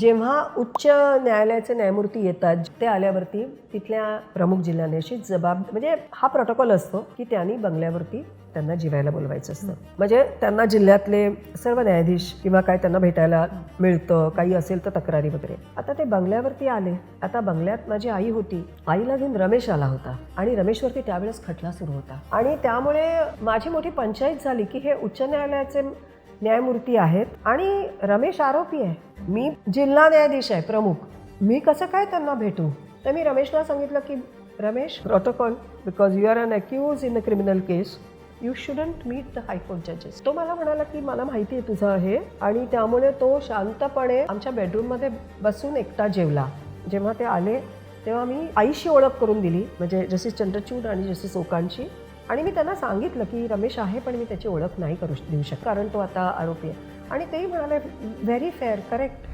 जेव्हा उच्च न्यायालयाचे न्यायमूर्ती येतात ते आल्यावरती तिथल्या प्रमुख जिल्हा न्यायाधीश जबाब म्हणजे हा प्रोटोकॉल असतो की त्यांनी बंगल्यावरती त्यांना जेवायला बोलवायचं असतं. म्हणजे त्यांना जिल्ह्यातले सर्व न्यायाधीश किंवा काय त्यांना भेटायला मिळतं काही असेल तर तक्रारी वगैरे. आता ते बंगल्यावरती आले. आता बंगल्यात माझी आई होती. आईला घेऊन रमेश आला होता आणि रमेशवरती त्यावेळेस खटला सुरू होता. आणि त्यामुळे माझी मोठी पंचायत झाली की हे उच्च न्यायालयाचे न्यायमूर्ती आहेत आणि रमेश आरोपी आहे. मी जिल्हा न्यायाधीश आहे प्रमुख. मी कसं काय त्यांना भेटू? तर मी रमेशला सांगितलं की Ramesh protocol because you are an accused in a criminal case you shouldn't meet the high court जजेस तो मला म्हणाला की मला माहिती आहे तुझं आहे आणि त्यामुळे तो शांतपणे आमच्या बेडरूममध्ये बसून एकटा जेवला. जेव्हा ते आले तेव्हा मी आईशी ओळख करून दिली म्हणजे जसिस चंद्रचूड आणि जसिस ओकांची आणि मी त्यांना सांगितलं की रमेश आहे पण मी त्याची ओळख नाही करू देऊ शकत. कारण तो आता आरोपी आहे. आणि तेही म्हणाले व्हेरी फेअर करेक्ट